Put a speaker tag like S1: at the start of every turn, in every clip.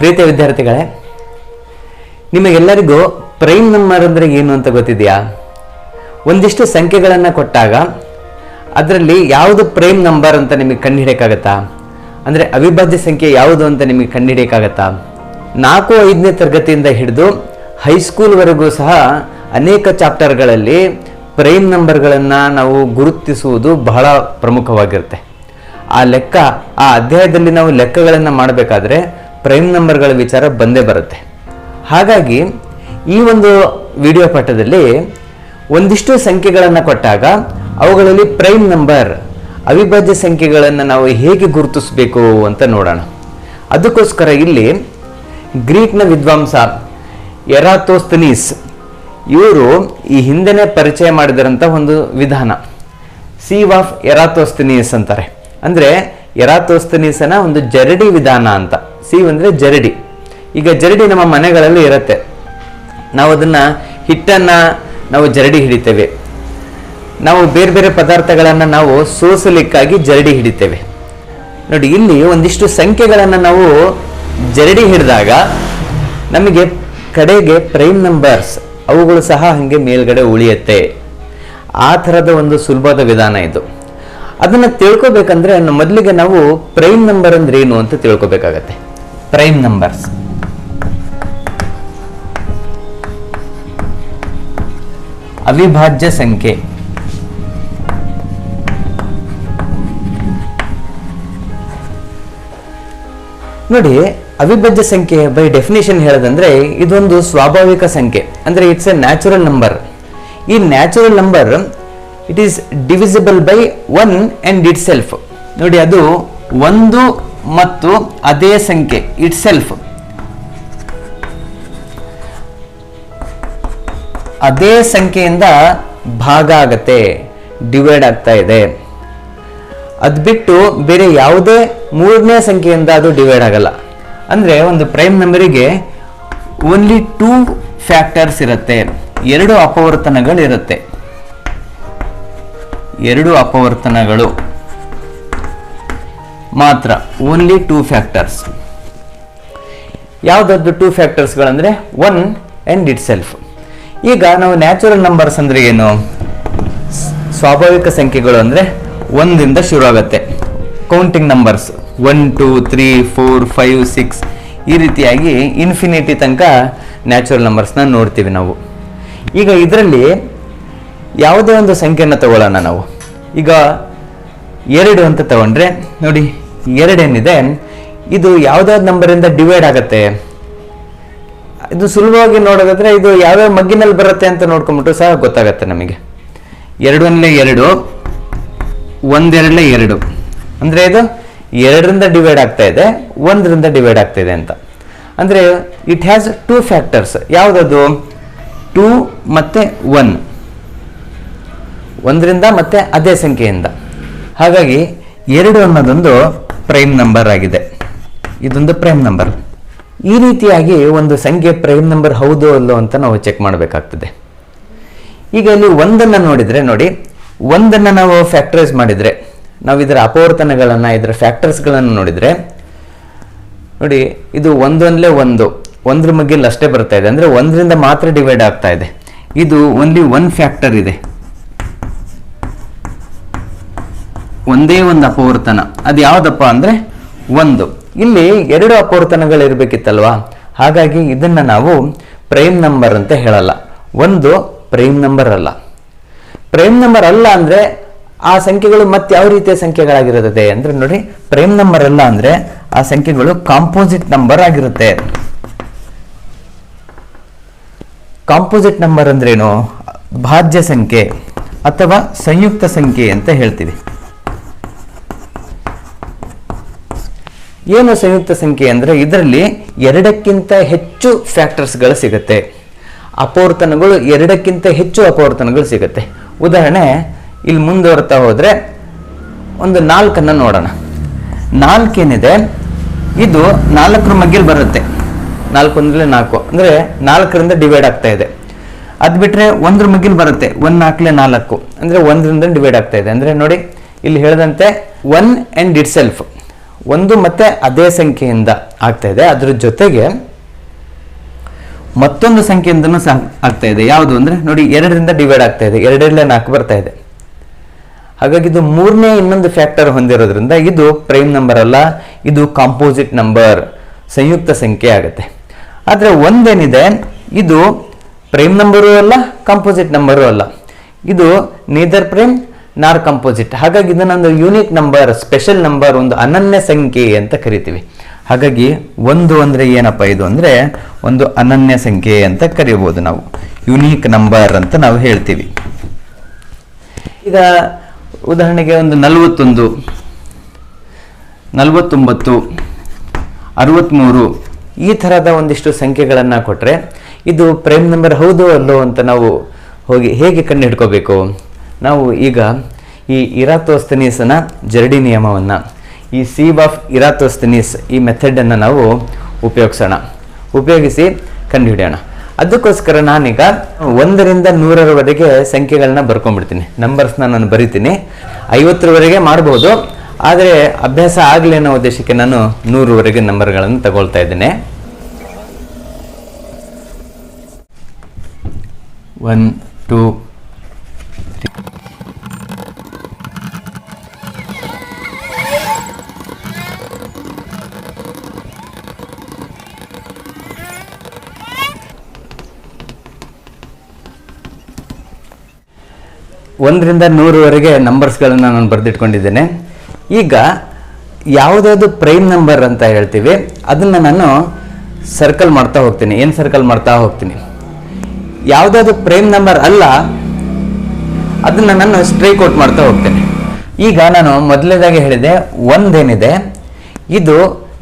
S1: ಪ್ರೀತಿಯ ವಿದ್ಯಾರ್ಥಿಗಳೇ, ನಿಮಗೆಲ್ಲರಿಗೂ ಪ್ರೈಮ್ ನಂಬರ್ ಅಂದರೆ ಏನು ಅಂತ ಗೊತ್ತಿದೆಯಾ? ಒಂದಿಷ್ಟು ಸಂಖ್ಯೆಗಳನ್ನು ಕೊಟ್ಟಾಗ ಅದರಲ್ಲಿ ಯಾವುದು ಪ್ರೈಮ್ ನಂಬರ್ ಅಂತ ನಿಮಗೆ ಕಂಡುಹಿಡಿಯೋಕ್ಕಾಗತ್ತಾ ಅಂದರೆ ಅವಿಭಾಜ್ಯ ಸಂಖ್ಯೆ ಯಾವುದು ಅಂತ ನಿಮಗೆ ಕಂಡುಹಿಡಿಯೋಕ್ಕಾಗತ್ತಾ ನಾಲ್ಕು, ಐದನೇ ತರಗತಿಯಿಂದ ಹಿಡಿದು ಹೈಸ್ಕೂಲ್ವರೆಗೂ ಸಹ ಅನೇಕ ಚಾಪ್ಟರ್ಗಳಲ್ಲಿ ಪ್ರೈಮ್ ನಂಬರ್ಗಳನ್ನು ನಾವು ಗುರುತಿಸುವುದು ಬಹಳ ಪ್ರಮುಖವಾಗಿರುತ್ತೆ. ಆ ಲೆಕ್ಕ, ಆ ಅಧ್ಯಾಯದಲ್ಲಿ ನಾವು ಲೆಕ್ಕಗಳನ್ನು ಮಾಡಬೇಕಾದ್ರೆ ಪ್ರೈಮ್ ನಂಬರ್ಗಳ ವಿಚಾರ ಬಂದೇ ಬರುತ್ತೆ. ಹಾಗಾಗಿ ಈ ಒಂದು ವಿಡಿಯೋ ಪಾಠದಲ್ಲಿ ಒಂದಿಷ್ಟು ಸಂಖ್ಯೆಗಳನ್ನು ಕೊಟ್ಟಾಗ ಅವುಗಳಲ್ಲಿ ಪ್ರೈಮ್ ನಂಬರ್ ಅವಿಭಾಜ್ಯ ಸಂಖ್ಯೆಗಳನ್ನು ನಾವು ಹೇಗೆ ಗುರುತಿಸಬೇಕು ಅಂತ ನೋಡೋಣ. ಅದಕ್ಕೋಸ್ಕರ ಇಲ್ಲಿ ಗ್ರೀಕ್ನ ವಿದ್ವಾಂಸ ಎರಾತೋಸ್ತನೀಸ್ ಇವರು ಈ ಹಿಂದೆನೇ ಪರಿಚಯ ಮಾಡಿದಂಥ ಒಂದು ವಿಧಾನ. ಸೀವ್ ಆಫ್ ಎರಾತೋಸ್ತನೀಸ್ ಅಂತಾರೆ. ಅಂದರೆ ಎರಾತೋಸ್ತನೀಸನ ಒಂದು ಜರಡಿ ವಿಧಾನ ಅಂತ. ಸಿ ಅಂದರೆ ಜರಡಿ. ಈಗ ಜರಡಿ ನಮ್ಮ ಮನೆಗಳಲ್ಲಿ ಇರುತ್ತೆ. ನಾವು ಅದನ್ನ ಹಿಟ್ಟನ್ನ ನಾವು ಜರಡಿ ಹಿಡಿತೇವೆ. ನಾವು ಬೇರೆ ಬೇರೆ ಪದಾರ್ಥಗಳನ್ನು ನಾವು ಸೋಸಲಿಕ್ಕಾಗಿ ಜರಡಿ ಹಿಡಿತೇವೆ. ನೋಡಿ, ಇಲ್ಲಿ ಒಂದಿಷ್ಟು ಸಂಖ್ಯೆಗಳನ್ನು ನಾವು ಜರಡಿ ಹಿಡಿದಾಗ ನಮಗೆ ಕಡೆಗೆ ಪ್ರೈಮ್ ನಂಬರ್ಸ್ ಅವುಗಳು ಸಹ ಹಾಗೆ ಮೇಲ್ಗಡೆ ಉಳಿಯುತ್ತೆ. ಆ ಥರದ ಒಂದು ಸುಲಭದ ವಿಧಾನ ಇದು. ಅದನ್ನು ತಿಳ್ಕೊಬೇಕಂದ್ರೆ ಮೊದಲಿಗೆ ನಾವು ಪ್ರೈಮ್ ನಂಬರ್ ಅಂದ್ರೆ ಏನು ಅಂತ ತಿಳ್ಕೊಬೇಕಾಗತ್ತೆ. ಪ್ರೈಮ್ ನಂಬರ್ಸ್ ಅವಿಭಾಜ್ಯ ಸಂಖ್ಯೆ. ನೋಡಿ, ಅವಿಭಾಜ್ಯ ಸಂಖ್ಯೆ ಬೈ ಡೆಫಿನೇಷನ್ ಹೇಳೋದಂದ್ರೆ ಇದೊಂದು ಸ್ವಾಭಾವಿಕ ಸಂಖ್ಯೆ. ಅಂದ್ರೆ ಇಟ್ಸ್ ಎ ನ್ಯಾಚುರಲ್ ನಂಬರ್ ಈ natural number it is divisible by one and itself ನೋಡಿ, ಅದು ಒಂದು ಮತ್ತು ಅದೇ ಸಂಖ್ಯೆ ಇಟ್ ಸೆಲ್ಫ್ ಅದೇ ಸಂಖ್ಯೆಯಿಂದ ಭಾಗ ಆಗತ್ತೆ ಡಿವೈಡ್ ಆಗ್ತಾ ಇದೆ. ಅದು ಬಿಟ್ಟು ಬೇರೆ ಯಾವುದೇ ಮೂರನೇ ಸಂಖ್ಯೆಯಿಂದ ಅದು ಡಿವೈಡ್ ಆಗಲ್ಲ. ಅಂದರೆ ಒಂದು ಪ್ರೈಮ್ ನಂಬರಿಗೆ ಓನ್ಲಿ ಟೂ ಫ್ಯಾಕ್ಟರ್ಸ್ ಇರುತ್ತೆ, ಎರಡು ಅಪವರ್ತನಗಳು ಇರುತ್ತೆ ಎರಡು ಅಪವರ್ತನಗಳು. ಮಾತ್ರ ಓನ್ಲಿ ಟೂ ಫ್ಯಾಕ್ಟರ್ಸ್ ಯಾವುದಾದ್ರು ಟೂ ಫ್ಯಾಕ್ಟರ್ಸ್ಗಳಂದರೆ ಒನ್ ಆ್ಯಂಡ್ ಇಟ್ ಸೆಲ್ಫ್ ಈಗ ನಾವು ನ್ಯಾಚುರಲ್ ನಂಬರ್ಸ್ ಅಂದ್ರೆ ಏನು? ಸ್ವಾಭಾವಿಕ ಸಂಖ್ಯೆಗಳು ಅಂದರೆ, ಒಂದಿಂದ ಶುರು ಆಗುತ್ತೆ counting numbers one two three four five six ಈ ರೀತಿಯಾಗಿ ಇನ್ಫಿನಿಟಿ ತನಕ ನ್ಯಾಚುರಲ್ ನಂಬರ್ಸ್ನ ನೋಡ್ತೀವಿ ನಾವು. ಈಗ ಇದರಲ್ಲಿ ಯಾವುದೇ ಒಂದು ಸಂಖ್ಯೆಯನ್ನು ತಗೊಳ್ಳೋಣ ನಾವು. ಈಗ ಎರಡು ಅಂತ ತಗೊಂಡ್ರೆ, ನೋಡಿ, ಎರಡೇನಿದೆ. ಇದು ಯಾವುದಾದ್ರು ನಂಬರಿಂದ ಡಿವೈಡ್ ಆಗುತ್ತೆ? ಇದು ಸುಲಭವಾಗಿ ನೋಡೋದಾದ್ರೆ ಇದು ಯಾವ್ಯಾವ ಮಗ್ಗಿನಲ್ಲಿ ಬರುತ್ತೆ ಅಂತ ನೋಡ್ಕೊಂಬಿಟ್ಟು ಸಹ ಗೊತ್ತಾಗತ್ತೆ ನಮಗೆ. ಎರಡಲ್ಲೇ ಎರಡು, ಒಂದೆರಡಲೇ ಎರಡು. ಅಂದ್ರೆ ಇದು ಎರಡರಿಂದ ಡಿವೈಡ್ ಆಗ್ತಾ ಇದೆ, ಒಂದರಿಂದ ಡಿವೈಡ್ ಆಗ್ತಾ ಇದೆ ಅಂತ. ಅಂದ್ರೆ ಇಟ್ ಹ್ಯಾಸ್ ಟೂ ಫ್ಯಾಕ್ಟರ್ಸ್ ಯಾವುದದು? ಟೂ ಮತ್ತೆ ಒನ್ ಒಂದರಿಂದ ಮತ್ತೆ ಅದೇ ಸಂಖ್ಯೆಯಿಂದ. ಹಾಗಾಗಿ ಎರಡು ಅನ್ನೋದೊಂದು ಪ್ರೈಮ್ ನಂಬರ್ ಆಗಿದೆ. ಇದೊಂದು ಪ್ರೈಮ್ ನಂಬರ್ ಈ ರೀತಿಯಾಗಿ ಒಂದು ಸಂಖ್ಯೆ ಪ್ರೈಮ್ ನಂಬರ್ ಹೌದು ಅಲ್ಲೋ ಅಂತ ನಾವು ಚೆಕ್ ಮಾಡಬೇಕಾಗ್ತದೆ. ಈಗ ಇಲ್ಲಿ ಒಂದನ್ನು ನೋಡಿದರೆ ನೋಡಿ, ಒಂದನ್ನು ನಾವು ಫ್ಯಾಕ್ಟರೈಸ್ ಮಾಡಿದರೆ, ನಾವು ಇದರ ಅಪವರ್ತನಗಳನ್ನು, ಇದರ ಫ್ಯಾಕ್ಟರ್ಸ್ಗಳನ್ನು ನೋಡಿದರೆ, ನೋಡಿ, ಇದು ಒಂದೊಂದಲೇ ಒಂದು. ಒಂದ್ರ ಮಗ್ಗಿಲ್ ಅಷ್ಟೇ ಬರ್ತಾ ಇದೆ. ಅಂದರೆ ಒಂದರಿಂದ ಮಾತ್ರ ಡಿವೈಡ್ ಆಗ್ತಾ ಇದೆ. ಇದು ಓನ್ಲಿ ಒನ್ ಫ್ಯಾಕ್ಟರ್ ಇದೆ. ಒಂದೇ ಒಂದು ಅಪವರ್ತನ. ಅದು ಯಾವುದಪ್ಪ ಅಂದ್ರೆ ಒಂದು. ಇಲ್ಲಿ ಎರಡು ಅಪವರ್ತನಗಳು ಇರಬೇಕಿತ್ತಲ್ವಾ ಹಾಗಾಗಿ ಇದನ್ನ ನಾವು ಪ್ರೈಮ್ ನಂಬರ್ ಅಂತ ಹೇಳಲ್ಲ. ಒಂದು ಪ್ರೈಮ್ ನಂಬರ್ ಅಲ್ಲ. ಪ್ರೈಮ್ ನಂಬರ್ ಅಲ್ಲ ಅಂದ್ರೆ ಆ ಸಂಖ್ಯೆಗಳು ಮತ್ತೆ ಯಾವ ರೀತಿಯ ಸಂಖ್ಯೆಗಳಾಗಿರುತ್ತದೆ? ಅಂದ್ರೆ ನೋಡಿ ಪ್ರೈಮ್ ನಂಬರ್ ಅಲ್ಲ ಅಂದ್ರೆ ಆ ಸಂಖ್ಯೆಗಳು ಕಾಂಪೋಸಿಟ್ ನಂಬರ್ ಆಗಿರುತ್ತೆ. ಕಾಂಪೋಸಿಟ್ ನಂಬರ್ ಅಂದ್ರೇನು? ಭಾಜ್ಯ ಸಂಖ್ಯೆ ಅಥವಾ ಸಂಯುಕ್ತ ಸಂಖ್ಯೆ ಅಂತ ಹೇಳ್ತೀವಿ. ಏನು ಸಂಯುಕ್ತ ಸಂಖ್ಯೆ ಅಂದ್ರೆ ಇದರಲ್ಲಿ ಎರಡಕ್ಕಿಂತ ಹೆಚ್ಚು ಫ್ಯಾಕ್ಟರ್ಸ್ಗಳು ಸಿಗುತ್ತೆ. ಅಪವರ್ತನಗಳು ಎರಡಕ್ಕಿಂತ ಹೆಚ್ಚು ಅಪವರ್ತನಗಳು ಸಿಗುತ್ತೆ. ಉದಾಹರಣೆ, ಇಲ್ಲಿ ಮುಂದುವರ್ತಾ ಹೋದರೆ ಒಂದು ನಾಲ್ಕನ್ನು ನೋಡೋಣ. ನಾಲ್ಕೇನಿದೆ? ಇದು ನಾಲ್ಕರ ಮಗ್ಗಿಲ್ ಬರುತ್ತೆ. ನಾಲ್ಕು ಅಂದ್ರೆ ನಾಲ್ಕು. ಅಂದ್ರೆ ನಾಲ್ಕರಿಂದ ಡಿವೈಡ್ ಆಗ್ತಾ ಇದೆ. ಅದು ಬಿಟ್ಟರೆ ಒಂದ್ರ ಮಗ್ಗಿಲ್ ಬರುತ್ತೆ. ಒಂದು ನಾಲ್ಕಲೆ ನಾಲ್ಕು. ಅಂದ್ರೆ ಒಂದರಿಂದ ಡಿವೈಡ್ ಆಗ್ತಾ ಇದೆ. ಅಂದ್ರೆ ನೋಡಿ, ಇಲ್ಲಿ ಹೇಳಿದಂತೆ ಒನ್ ಅಂಡ್ ಇಟ್ ಸೆಲ್ಫ್ ಒಂದು ಮತ್ತೆ ಅದೇ ಸಂಖ್ಯೆಯಿಂದ ಆಗ್ತಾ ಇದೆ. ಅದರ ಜೊತೆಗೆ ಮತ್ತೊಂದು ಸಂಖ್ಯೆಯಿಂದನೂ ಸಹ ಆಗ್ತಾ ಇದೆ. ಯಾವುದು ಅಂದ್ರೆ ನೋಡಿ, ಎರಡರಿಂದ ಡಿವೈಡ್ ಆಗ್ತಾ ಇದೆ. ಎರಡರಲ್ಲೇ ನಾಲ್ಕು ಬರ್ತಾ ಇದೆ. ಹಾಗಾಗಿ ಇದು ಮೂರನೇ ಇನ್ನೊಂದು ಫ್ಯಾಕ್ಟರ್ ಹೊಂದಿರೋದ್ರಿಂದ ಇದು ಪ್ರೈಮ್ ನಂಬರ್ ಅಲ್ಲ, ಇದು ಕಾಂಪೋಸಿಟ್ ನಂಬರ್ ಸಂಯುಕ್ತ ಸಂಖ್ಯೆ ಆಗುತ್ತೆ. ಆದರೆ ಒಂದೇನಿದೆ, ಇದು ಪ್ರೈಮ್ ನಂಬರು ಅಲ್ಲ ಕಾಂಪೋಸಿಟ್ ನಂಬರು ಅಲ್ಲ. ಇದು ನೀದರ್ ಪ್ರೈಮ್ ನಾರ್ ಕಂಪೋಸಿಟ್ ಹಾಗಾಗಿ ಇದನ್ನೊಂದು ಯೂನಿಕ್ ನಂಬರ್ ಸ್ಪೆಷಲ್ ನಂಬರ್ ಒಂದು ಅನನ್ಯ ಸಂಖ್ಯೆ ಅಂತ ಕರಿತೀವಿ. ಹಾಗಾಗಿ ಒಂದು ಅಂದರೆ ಏನಪ್ಪ ಇದು ಅಂದರೆ ಒಂದು ಅನನ್ಯ ಸಂಖ್ಯೆ ಅಂತ ಕರಿಬೋದು ನಾವು. ಯುನೀಕ್ ನಂಬರ್ ಅಂತ ನಾವು ಹೇಳ್ತೀವಿ. ಈಗ ಉದಾಹರಣೆಗೆ ಒಂದು ನಲವತ್ತೊಂದು, ನಲವತ್ತೊಂಬತ್ತು ಅರವತ್ತ್ಮೂರು ಈ ಥರದ ಒಂದಿಷ್ಟು ಸಂಖ್ಯೆಗಳನ್ನು ಕೊಟ್ಟರೆ ಇದು ಪ್ರೈಮ್ ನಂಬರ್ ಹೌದು ಅಲ್ಲೋ ಅಂತ ನಾವು ಹೋಗಿ ಹೇಗೆ ಕಂಡು ಹಿಡ್ಕೋಬೇಕು? ನಾವು ಈಗ ಈ ಇರಾತೋಸ್ತನೀಸನ ಜರಡಿ ನಿಯಮವನ್ನು, ಈ ಸೀವ್ ಆಫ್ ಇರಾತೋಸ್ತನೀಸ್ ಈ ಮೆಥಡನ್ನು ನಾವು ಉಪಯೋಗಿಸೋಣ. ಉಪಯೋಗಿಸಿ ಕಂಡುಹಿಡಿಯೋಣ. ಅದಕ್ಕೋಸ್ಕರ ನಾನೀಗ ಒಂದರಿಂದ ನೂರರವರೆಗೆ ಸಂಖ್ಯೆಗಳನ್ನ ಬರ್ಕೊಂಡ್ಬಿಡ್ತೀನಿ ನಂಬರ್ಸ್ನ ನಾನು ಬರಿತೀನಿ. ಐವತ್ತರವರೆಗೆ ಮಾಡ್ಬೋದು. ಆದರೆ ಅಭ್ಯಾಸ ಆಗಲಿ ಅನ್ನೋ ಉದ್ದೇಶಕ್ಕೆ ನಾನು ನೂರವರೆಗೆ ನಂಬರ್ಗಳನ್ನು ತಗೊಳ್ತಾ ಇದ್ದೇನೆ. ಒನ್ ಟೂ ಒಂದರಿಂದ ನೂರವರೆಗೆ ನಂಬರ್ಸ್ಗಳನ್ನು ನಾನು ಬರೆದಿಟ್ಕೊಂಡಿದ್ದೇನೆ. ಈಗ ಯಾವುದಾದ್ರು ಪ್ರೈಮ್ ನಂಬರ್ ಅಂತ ಹೇಳ್ತೀವಿ, ಅದನ್ನು ನಾನು ಸರ್ಕಲ್ ಮಾಡ್ತಾ ಹೋಗ್ತೀನಿ. ಏನು ಸರ್ಕಲ್ ಮಾಡ್ತಾ ಹೋಗ್ತೀನಿ? ಯಾವುದಾದ್ರು ಪ್ರೈಮ್ ನಂಬರ್ ಅಲ್ಲ, ಅದನ್ನು ನಾನು ಸ್ಟ್ರೈಕ್ ಔಟ್ ಮಾಡ್ತಾ ಹೋಗ್ತೀನಿ. ಈಗ ನಾನು ಮೊದಲನೇದಾಗಿ ಹೇಳಿದೆ, ಒಂದೇನಿದೆ, ಇದು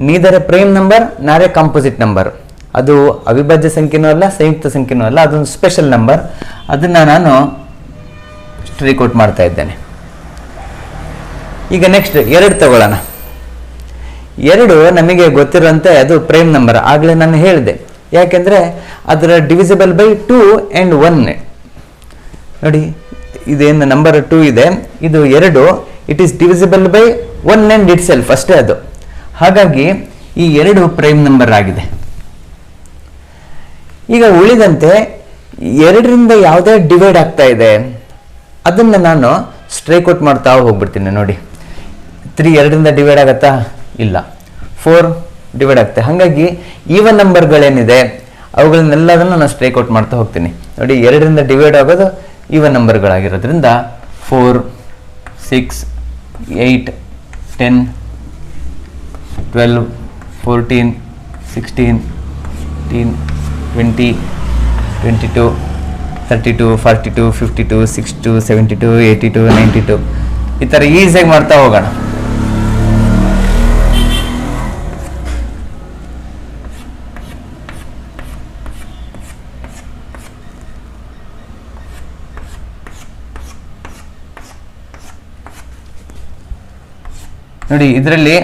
S1: ನೀದರ ಪ್ರೈಮ್ ನಂಬರ್ ನಾರೇ ಕಾಂಪೋಸಿಟ್ ನಂಬರ್ ಅದು ಅವಿಭಾಜ್ಯ ಸಂಖ್ಯೆನೂ ಅಲ್ಲ, ಸಂಯುಕ್ತ ಸಂಖ್ಯೆನೂ ಅಲ್ಲ, ಅದೊಂದು ಸ್ಪೆಷಲ್ ನಂಬರ್ ಅದನ್ನು ನಾನು ಸ್ಟ್ರೈಕ್ ಔಟ್ ಮಾಡ್ತಾ ಇದ್ದೇನೆ. ಈಗ ನೆಕ್ಸ್ಟ್ ಎರಡು ತಗೊಳ್ಳೋಣ. ಎರಡು ನಮಗೆ ಗೊತ್ತಿರುವಂತೆ ಅದು ಪ್ರೈಮ್ ನಂಬರ್ ಆಗಲೇ ನಾನು ಹೇಳಿದೆ. ಯಾಕೆಂದರೆ ಅದರ divisible by two and one ನೋಡಿ, ಇದೇನು ನಂಬರ್ ಟೂ ಇದೆ. ಇದು ಎರಡು it is divisible by one and itself ಅಷ್ಟೇ ಅದು. ಹಾಗಾಗಿ ಈ ಎರಡು ಪ್ರೈಮ್ ನಂಬರ್ ಆಗಿದೆ. ಈಗ ಉಳಿದಂತೆ ಎರಡರಿಂದ ಯಾವುದೇ ಡಿವೈಡ್ ಆಗ್ತಾ ಇದೆ. ಅದನ್ನು ನಾನು ಸ್ಟ್ರೈಕ್ ಔಟ್ ಮಾಡ್ತಾ ಹೋಗ್ಬಿಡ್ತೀನಿ ನೋಡಿ. ತ್ರೀ ಎರಡರಿಂದ ಡಿವೈಡ್ ಆಗತ್ತಾ? ಇಲ್ಲ. ಫೋರ್ ಡಿವೈಡ್ ಆಗುತ್ತೆ ಹಾಗಾಗಿ ಈವನ್ ನಂಬರ್ಗಳೇನಿದೆ ಅವುಗಳನ್ನೆಲ್ಲದನ್ನು ನಾನು ಸ್ಟ್ರೈಕ್ ಔಟ್ ಮಾಡ್ತಾ ಹೋಗ್ತೀನಿ. ನೋಡಿ, ಎರಡರಿಂದ ಡಿವೈಡ್ ಆಗೋದು even ನಂಬರ್ಗಳಾಗಿರೋದ್ರಿಂದ four six eight ten twelve fourteen sixteen teen twenty twenty two thirty two forty two fifty two six two seventy two eighty two ninety two ಈ ಥರ ಈಸಿಯಾಗಿ ಮಾಡ್ತಾ ಹೋಗೋಣ. ನೋಡಿ, ಇದರಲ್ಲಿ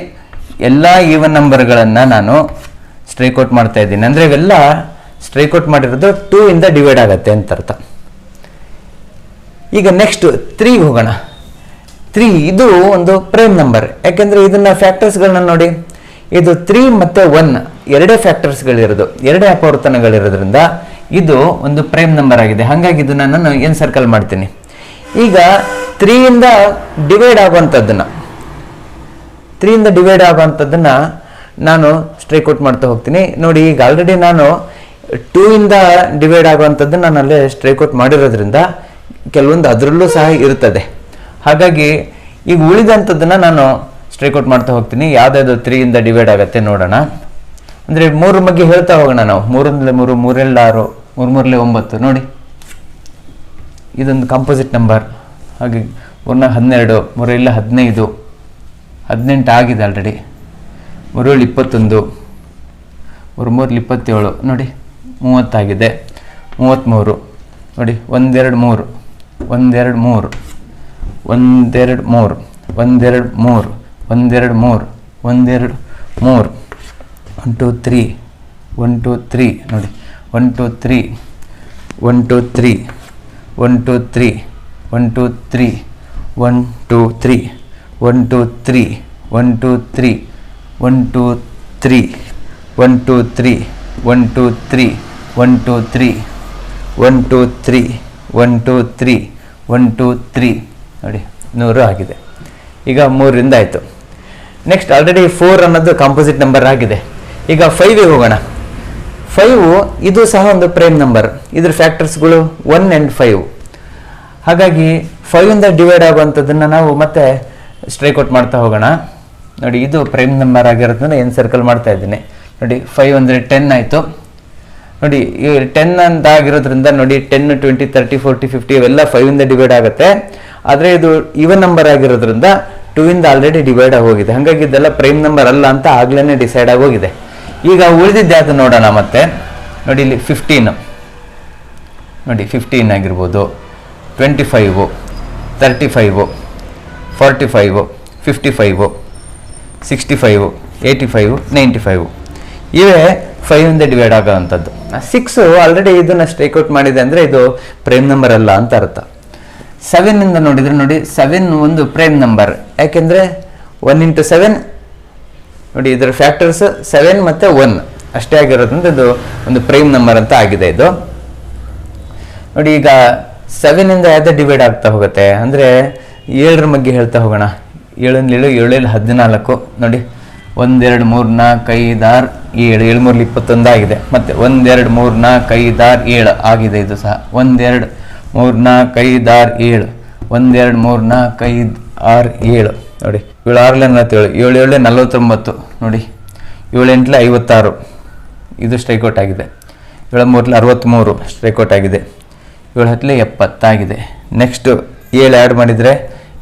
S1: ಎಲ್ಲ ಈವನ್ ನಂಬರ್ಗಳನ್ನು ನಾನು ಸ್ಟ್ರೈಕ್ ಔಟ್ ಮಾಡ್ತಾ ಇದ್ದೀನಿ. ಅಂದರೆ ಇವೆಲ್ಲ ಸ್ಟ್ರೈಕ್ ಔಟ್ ಮಾಡಿರೋದು ಟೂ ಇಂದ ಡಿವೈಡ್ ಆಗುತ್ತೆ ಅಂತ ಅರ್ಥ. ಈಗ ನೆಕ್ಸ್ಟ್ ತ್ರೀಗೆ ಹೋಗೋಣ. ತ್ರೀ ಇದು ಒಂದು ಪ್ರೈಮ್ ನಂಬರ್ ಯಾಕೆಂದ್ರೆ ಇದನ್ನ ಫ್ಯಾಕ್ಟರ್ಸ್ಗಳನ್ನ ನೋಡಿ. ಇದು ತ್ರೀ ಮತ್ತೆ ಒನ್ ಎರಡೇ ಫ್ಯಾಕ್ಟರ್ಸ್ಗಳಿರೋದು ಎರಡೇ ಅಪವರ್ತನಗಳಿರೋದ್ರಿಂದ ಇದು ಒಂದು ಪ್ರೈಮ್ ನಂಬರ್ ಆಗಿದೆ. ಹಾಗಾಗಿ ಇದು ನಾನು ಏನು ಸರ್ಕಲ್ ಮಾಡ್ತೀನಿ. ಈಗ ತ್ರೀಯಿಂದ ಡಿವೈಡ್ ಆಗುವಂಥದ್ದನ್ನ. ತ್ರೀಯಿಂದ ಡಿವೈಡ್ ಆಗುವಂಥದ್ದನ್ನ ನಾನು ಸ್ಟ್ರೈಕ್ ಔಟ್ ಮಾಡ್ತಾ ಹೋಗ್ತೀನಿ. ನೋಡಿ ಈಗ ಆಲ್ರೆಡಿ ನಾನು ಟೂ ಇಂದ ಡಿವೈಡ್ ಆಗುವಂಥದ್ದು ನಾನು ಅಲ್ಲೇ ಸ್ಟ್ರೈಕ್ಔಟ್ ಮಾಡಿರೋದ್ರಿಂದ ಕೆಲವೊಂದು ಅದರಲ್ಲೂ ಸಹ ಇರ್ತದೆ ಹಾಗಾಗಿ ಈಗ ಉಳಿದಂಥದ್ದನ್ನು ನಾನು ಸ್ಟ್ರೈಕ್ಔಟ್ ಮಾಡ್ತಾ ಹೋಗ್ತೀನಿ. ಯಾವುದಾದ್ರು ತ್ರೀಯಿಂದ ಡಿವೈಡ್ ಆಗುತ್ತೆ ನೋಡೋಣ. ಅಂದರೆ ಮೂರು ಬಗ್ಗೆ ಹೇಳ್ತಾ ಹೋಗೋಣ ನಾವು. ಮೂರೊಂದಲೇ ಮೂರು ಮೂರೆಲ್ಲ ಆರು ಮೂರು ಮೂರಲೇ ಒಂಬತ್ತು. ನೋಡಿ. ಇದೊಂದು ಕಂಪೋಸಿಟ್ ನಂಬರ್ ಹಾಗೆ ಮೂರ್ನ ಹನ್ನೆರಡು ಮೂರೆಲ್ಲ ಹದಿನೈದು. ಹದಿನೆಂಟು ಆಗಿದೆ ಆಲ್ರೆಡಿ ಮೂರೇಳು ಇಪ್ಪತ್ತೊಂದು. ಮೂರು ಮೂರಲ್ಲಿ ಇಪ್ಪತ್ತೇಳು. ನೋಡಿ. ಮೂವತ್ತಾಗಿದೆ ಮೂವತ್ತ್ಮೂರು ನೋಡಿ ಒಂದೆರಡು ಮೂರು ಒಂದೆರಡು ಮೂರು ಒಂದೆರಡು ಮೂರು ಒಂದೆರಡು ಮೂರು ಒಂದೆರಡು ಮೂರು ಒಂದೆರಡು ಮೂರು one two three one two three ನೋಡಿ one two three one two three one two three one two three one two three one two three one two three one two three one two three one two three one two three one two three one two three one two three ನೋಡಿ, ನೂರು ಆಗಿದೆ. ಈಗ ಮೂರರಿಂದ ಆಯಿತು. Next already four ಅನ್ನೋದು composite number ಆಗಿದೆ. ಈಗ ಫೈವಿಗೆ ಹೋಗೋಣ. ಫೈವ್ ಇದು ಸಹ ಒಂದು ಪ್ರೈಮ್ ನಂಬರ್ ಇದ್ರ ಫ್ಯಾಕ್ಟರ್ಸ್ಗಳು ಒನ್ ಆ್ಯಂಡ್ ಫೈವ್ ಹಾಗಾಗಿ ಫೈವಿಂದ ಡಿವೈಡ್ ಆಗುವಂಥದ್ದನ್ನು ನಾವು ಮತ್ತೆ ಸ್ಟ್ರೈಕ್ಔಟ್ ಮಾಡ್ತಾ ಹೋಗೋಣ. ನೋಡಿ, ಇದು ಪ್ರೈಮ್ ನಂಬರ್ ಆಗಿರೋದನ್ನ ಏನು ಸರ್ಕಲ್ ಮಾಡ್ತಾ ಇದ್ದೀನಿ. ನೋಡಿ ಫೈವ್ ಅಂದರೆ ಟೆನ್ ಆಯಿತು. ನೋಡಿ, ಈ ಟೆನ್ ಅಂತ ಆಗಿರೋದ್ರಿಂದ ನೋಡಿ ten twenty thirty forty fifty ಇವೆಲ್ಲ ಫೈವಿಂದ ಡಿವೈಡ್ ಆಗುತ್ತೆ. ಆದರೆ ಇದು ಇವನ್ ನಂಬರ್ ಆಗಿರೋದ್ರಿಂದ ಟೂ ಇಂದ ಆಲ್ರೆಡಿ ಡಿವೈಡ್ ಆಗೋಗಿದೆ. ಹಾಗಾಗಿ ಇದೆಲ್ಲ ಪ್ರೈಮ್ ನಂಬರ್ ಅಲ್ಲ ಅಂತ ಆಗ್ಲೇ ಡಿಸೈಡ್ ಆಗೋಗಿದೆ. ಈಗ ಉಳಿದಿದ್ದು ಯಾವ್ದು ನೋಡೋಣ ಮತ್ತೆ. ನೋಡಿ, ಇಲ್ಲಿ ಫಿಫ್ಟೀನ್ ನೋಡಿ ಫಿಫ್ಟೀನ್ ಆಗಿರ್ಬೋದು. Twenty five thirty five forty five fifty five sixty five eighty five ninety five ಇವೇ ಇಂದ ಡಿವೈಡ್ ಆಗೋವಂಥದ್ದು ಸಿಕ್ಸ್ ಆಲ್ರೆಡಿ ಇದನ್ನ ಸ್ಟ್ರೈಕ್ ಔಟ್ ಮಾಡಿದೆ ಅಂದರೆ ಇದು ಪ್ರೈಮ್ ನಂಬರ್ ಅಲ್ಲ ಅಂತ ಅರ್ಥ. ಸೆವೆನ್ನಿಂದ ನೋಡಿದರೆ ನೋಡಿ ಸೆವೆನ್ ಒಂದು ಪ್ರೈಮ್ ನಂಬರ್ ಯಾಕೆಂದರೆ ಒನ್ ಇಂಟು ಸೆವೆನ್ ನೋಡಿ ಇದರ ಫ್ಯಾಕ್ಟರ್ಸ್ ಸೆವೆನ್ ಮತ್ತು ಒನ್ ಅಷ್ಟೇ ಆಗಿರೋದ್ರಿಂದ ಇದು ಒಂದು ಪ್ರೈಮ್ ನಂಬರ್ ಅಂತ ಆಗಿದೆ ಇದು. ನೋಡಿ ಈಗ ಸೆವೆನಿಂದ ಯಾವುದೇ ಡಿವೈಡ್ ಆಗ್ತಾ ಹೋಗುತ್ತೆ, ಅಂದರೆ ಏಳರ ಬಗ್ಗೆ ಹೇಳ್ತಾ ಹೋಗೋಣ. ಏಳಲ್ಲಿ ಏಳು ಏಳೇಳು ಹದಿನಾಲ್ಕು. ನೋಡಿ ಒಂದೆರಡು ಮೂರು ನಾಲ್ಕು ಐದು ಆರು ಏಳು ಏಳು ಮೂರಲ್ಲಿ ಇಪ್ಪತ್ತೊಂದು ಆಗಿದೆ ಮತ್ತು ಒಂದೆರಡು ಮೂರು ನಾಲ್ಕು ಐದು ಆರು ಏಳು ಆಗಿದೆ ಇದು ಸಹ. ಒಂದೆರಡು ಮೂರು ನಾಲ್ಕು ಐದು ಆರು ಏಳು. ಒಂದೆರಡು ಮೂರು ನಾಲ್ಕು ಐದು ಆರು ಏಳು. ನೋಡಿ ಏಳು ಆರಲೆ ನಲವತ್ತೇಳು ಏಳು ಏಳು ನಲವತ್ತೊಂಬತ್ತು. ನೋಡಿ ಏಳೆಂಟ್ಲೆ ಐವತ್ತಾರು. ಇದು ಸ್ಟ್ರೈಕೌಟ್ ಆಗಿದೆ. ಏಳು ಮೂರಲೆ ಅರವತ್ತ್ಮೂರು ಸ್ಟ್ರೈಕೌಟ್ ಆಗಿದೆ. ಏಳು ಹತ್ತಲೆ ಎಪ್ಪತ್ತಾಗಿದೆ. ನೆಕ್ಸ್ಟು ಏಳು ಆ್ಯಡ್ ಮಾಡಿದರೆ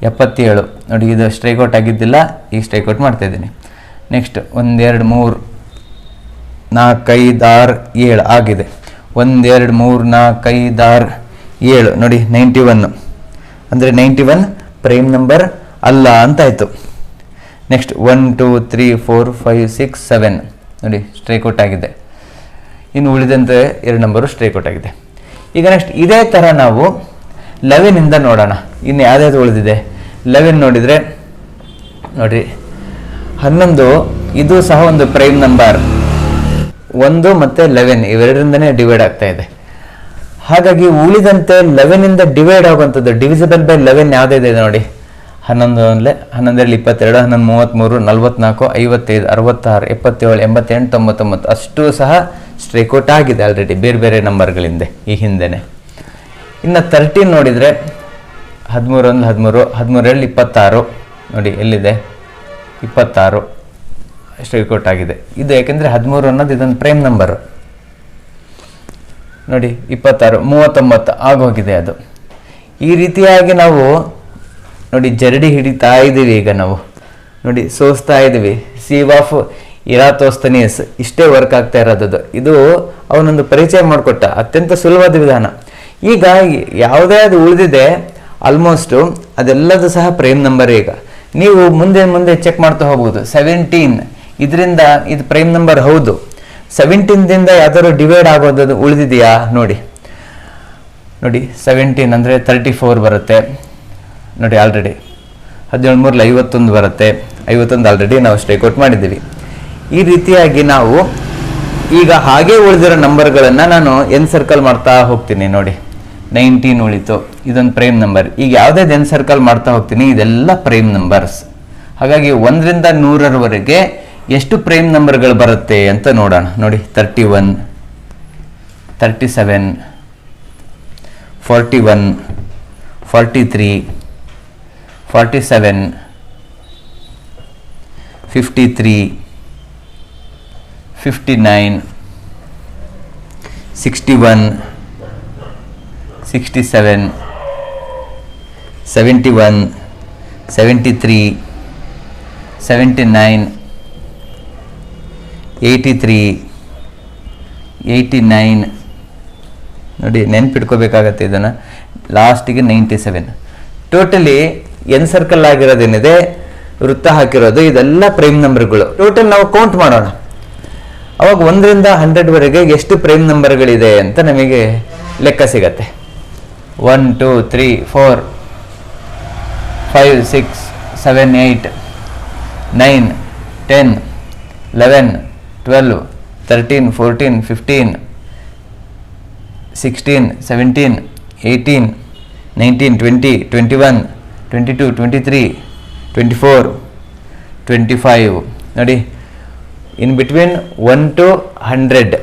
S1: ಎಪ್ಪತ್ತೇಳು. ನೋಡಿ, ಇದು ಸ್ಟ್ರೈಕೌಟ್ ಆಗಿದ್ದಿಲ್ಲ, ಈಗ ಸ್ಟ್ರೈಕೌಟ್ ಮಾಡ್ತಾ ಇದ್ದೀನಿ. ನೆಕ್ಸ್ಟ್ ಒಂದೆರಡು ಮೂರು ನಾಲ್ಕೈದು ಆರು ಏಳು ಆಗಿದೆ. ಒಂದೆರಡು ಮೂರು ನಾಲ್ಕೈದು ಆರು ಏಳು. ನೋಡಿ ನೈಂಟಿ ಒನ್ ಅಂದರೆ ನೈಂಟಿ ಒನ್ ಪ್ರೈಮ್ ನಂಬರ್ ಅಲ್ಲ ಅಂತಾಯಿತು. Next one two three four five six seven ನೋಡಿ ಸ್ಟ್ರೈಕೌಟ್ ಆಗಿದೆ. ಇನ್ನು ಉಳಿದಂತೆ ಎರಡು ನಂಬರು ಸ್ಟ್ರೈಕೌಟ್ ಆಗಿದೆ. ಈಗ ನೆಕ್ಸ್ಟ್ ಇದೇ ಥರ ನಾವು ಲೆವೆನಿಂದ ನೋಡೋಣ. ಇನ್ನು ಯಾವ್ದು ಉಳಿದಿದೆ? ಲೆವೆನ್ ನೋಡಿದರೆ ನೋಡಿರಿ ಹನ್ನೊಂದು, ಇದು ಸಹ ಒಂದು ಪ್ರೈಮ್ ನಂಬರ್ ಒಂದು ಮತ್ತು ಲೆವೆನ್ ಇವೆರಡರಿಂದನೇ ಡಿವೈಡ್ ಆಗ್ತಾ ಇದೆ. ಹಾಗಾಗಿ ಉಳಿದಂತೆ ಲೆವೆನಿಂದ ಡಿವೈಡ್ ಆಗುವಂಥದ್ದು ಡಿವಿಸಿಬಲ್ ಬೈ ಲೆವೆನ್ ಯಾವುದಿದೆ ನೋಡಿ? ಹನ್ನೊಂದು ಅಂದರೆ ಹನ್ನೊಂದರಲ್ಲಿ ಇಪ್ಪತ್ತೆರಡು, ಹನ್ನೊಂದು ಮೂವತ್ತ್ಮೂರು, ನಲ್ವತ್ನಾಲ್ಕು, ಐವತ್ತೈದು, ಅರವತ್ತಾರು, ಎಪ್ಪತ್ತೇಳು, ಎಂಬತ್ತೆಂಟು, ತೊಂಬತ್ತೊಂಬತ್ತು, ಅಷ್ಟು ಸಹ ಸ್ಟ್ರೈಕೌಟ್ ಆಗಿದೆ ಆಲ್ರೆಡಿ ಬೇರೆ ಬೇರೆ ನಂಬರ್ಗಳಿಂದ ಈ ಹಿಂದೆನೆ. ಇನ್ನು ತರ್ಟೀನ್ ನೋಡಿದರೆ ಹದಿಮೂರು ಒಂದು ಹದಿಮೂರು ಹದಿಮೂರಲ್ಲಿ ಇಪ್ಪತ್ತಾರು, ನೋಡಿ ಎಲ್ಲಿದೆ? ಇಪ್ಪತ್ತಾರು ಸ್ಟ್ರೈಕೌಟ್ ಆಗಿದೆ? ಇದು ಯಾಕೆಂದರೆ ಹದಿಮೂರು ಅನ್ನೋದು ಇದೊಂದು ಪ್ರೈಮ್ ನಂಬರು ನೋಡಿ, ಇಪ್ಪತ್ತಾರು, ಮೂವತ್ತೊಂಬತ್ತು ಆಗೋಗಿದೆ ಅದು. ಈ ರೀತಿಯಾಗಿ ನಾವು ನೋಡಿ, ಜರಡಿ ಹಿಡಿತಾ ಇದ್ದೀವಿ ಈಗ ನಾವು. ನೋಡಿ, ಸೋಸ್ತಾ ಇದ್ದೀವಿ. ಸೀವ್ ಆಫ್ ಇರಾತೋಸ್ತನೀಸ್ ಇಷ್ಟೇ ವರ್ಕ್ ಆಗ್ತಾ ಇರೋದು ಇದು ಅವನೊಂದು ಪರಿಚಯ ಮಾಡಿಕೊಟ್ಟ. ಅತ್ಯಂತ ಸುಲಭದ ವಿಧಾನ. ಈಗ ಯಾವುದೇ ಅದು ಉಳಿದಿದೆ ಆಲ್ಮೋಸ್ಟು ಅದೆಲ್ಲದೂ ಸಹ ಪ್ರೇಮ್ ನಂಬರ್ ಈಗ. ನೀವು ಮುಂದೆ ಮುಂದೆ ಚೆಕ್ ಮಾಡ್ತಾ ಹೋಗ್ಬೋದು. ಸೆವೆಂಟೀನ್ ಇದರಿಂದ ಇದು ಪ್ರೈಮ್ ನಂಬರ್ ಹೌದು. ಸೆವೆಂಟೀನ್ದಿಂದ ಯಾವ್ದಾದ್ರು ಡಿವೈಡ್ ಆಗೋದು ಉಳಿದಿದೆಯಾ? ನೋಡಿ. ನೋಡಿ ಸೆವೆಂಟೀನ್ ಅಂದರೆ ತರ್ಟಿ ಫೋರ್ ಬರುತ್ತೆ. ನೋಡಿ ಆಲ್ರೆಡಿ ಹದಿನೇಳು ಮೂರಲ್ಲಿ ಐವತ್ತೊಂದು ಬರುತ್ತೆ. ಐವತ್ತೊಂದು ಆಲ್ರೆಡಿ ನಾವು ಸ್ಟ್ರೈಕ್ಔಟ್ ಮಾಡಿದ್ದೀವಿ. ಈ ರೀತಿಯಾಗಿ ನಾವು ಈಗ ಹಾಗೆ ಉಳಿದಿರೋ ನಂಬರ್ಗಳನ್ನು ನಾನು ಎನ್ ಸರ್ಕಲ್ ಮಾಡ್ತಾ ಹೋಗ್ತೀನಿ. ನೋಡಿ ನೈನ್ಟೀನ್ ಉಳಿತು. ಇದೊಂದು ಪ್ರೈಮ್ ನಂಬರ್ ಈಗ ಯಾವುದೇ ಜನ್ ಸರ್ಕಲ್ ಮಾಡ್ತಾ ಹೋಗ್ತೀನಿ, ಇದೆಲ್ಲ ಪ್ರೈಮ್ ನಂಬರ್ಸ್ ಹಾಗಾಗಿ ಒಂದರಿಂದ ನೂರರವರೆಗೆ ಎಷ್ಟು ಪ್ರೈಮ್ ನಂಬರ್ಗಳು ಬರುತ್ತೆ ಅಂತ ನೋಡೋಣ. ನೋಡಿ thirty one thirty seven forty one forty three forty seven fifty three fifty nine sixty one sixty seven seventy one, seventy three, seventy nine, eighty three, eighty nine. ನೋಡಿ, ನೆನ್ಪಿಟ್ಕೋಬೇಕಾಗತ್ತೆ ಇದನ್ನು. ಲಾಸ್ಟಿಗೆ ನೈಂಟಿ ಸೆವೆನ್. ಟೋಟಲಿ ಎನ್ circle ಆಗಿರೋದೇನಿದೆ? ವೃತ್ತ ಹಾಕಿರೋದು, ಇದೆಲ್ಲ prime ನಂಬರ್ಗಳು. ಟೋಟಲ್ ನಾವು ಕೌಂಟ್ ಮಾಡೋಣ. ಅವಾಗ ಒಂದರಿಂದ ಹಂಡ್ರೆಡ್ವರೆಗೆ ಎಷ್ಟು ಪ್ರೈಮ್ ನಂಬರ್ಗಳಿದೆ ಅಂತ ನಮಗೆ ಲೆಕ್ಕ ಸಿಗತ್ತೆ. One two three four five six seven eight nine ten
S2: eleven twelve thirteen fourteen fifteen sixteen seventeen eighteen nineteen twenty twenty one twenty two twenty three twenty four twenty five ನೋಡಿ in between one to hundred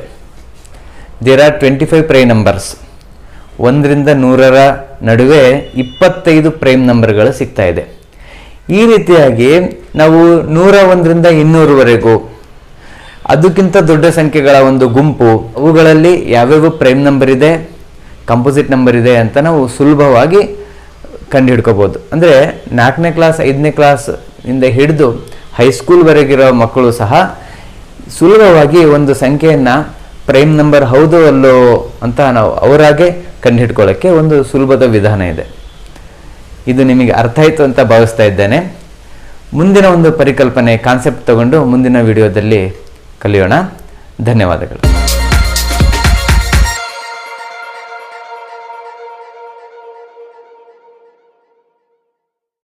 S2: there are twenty five prime numbers ಒಂದರಿಂದ ನೂರರ ನಡುವೆ ಇಪ್ಪತ್ತೈದು prime ನಂಬರ್ಗಳು ಸಿಗ್ತಾ ಇದೆ. ಈ ರೀತಿಯಾಗಿ ನಾವು ನೂರ ಒಂದರಿಂದ ಇನ್ನೂರವರೆಗೂ ಅದಕ್ಕಿಂತ ದೊಡ್ಡ ಸಂಖ್ಯೆಗಳ ಒಂದು ಗುಂಪು, ಅವುಗಳಲ್ಲಿ ಯಾವ್ಯಾವ ಪ್ರೈಮ್ ನಂಬರ್ ಇದೆ, ಕಂಪೋಸಿಟ್ ನಂಬರ್ ಇದೆ ಅಂತ ನಾವು ಸುಲಭವಾಗಿ ಕಂಡುಹಿಡ್ಕೋಬೋದು. ಅಂದರೆ ನಾಲ್ಕನೇ ಕ್ಲಾಸ್, ಐದನೇ ಕ್ಲಾಸ್ ಇಂದ ಹಿಡಿದು ಹೈಸ್ಕೂಲ್ವರೆಗಿರೋ ಮಕ್ಕಳು ಸಹ ಸುಲಭವಾಗಿ ಒಂದು ಸಂಖ್ಯೆಯನ್ನು ಪ್ರೈಮ್ ನಂಬರ್ ಹೌದು ಅಲ್ಲೋ ಅಂತ ನಾವು ಅವರಾಗೆ ಕಂಡುಹಿಡ್ಕೊಳ್ಳೋಕ್ಕೆ ಒಂದು ಸುಲಭದ ವಿಧಾನ ಇದೆ. ಇದು ನಿಮಗೆ ಅರ್ಥ ಆಯಿತು ಅಂತ ಭಾವಿಸ್ತಾ ಇದ್ದೇನೆ. ಮುಂದಿನ ಒಂದು ಪರಿಕಲ್ಪನೆ ಕಾನ್ಸೆಪ್ಟ್ ತಗೊಂಡು ಮುಂದಿನ ವಿಡಿಯೋದಲ್ಲಿ ಕಲಿಯೋಣ. ಧನ್ಯವಾದಗಳು.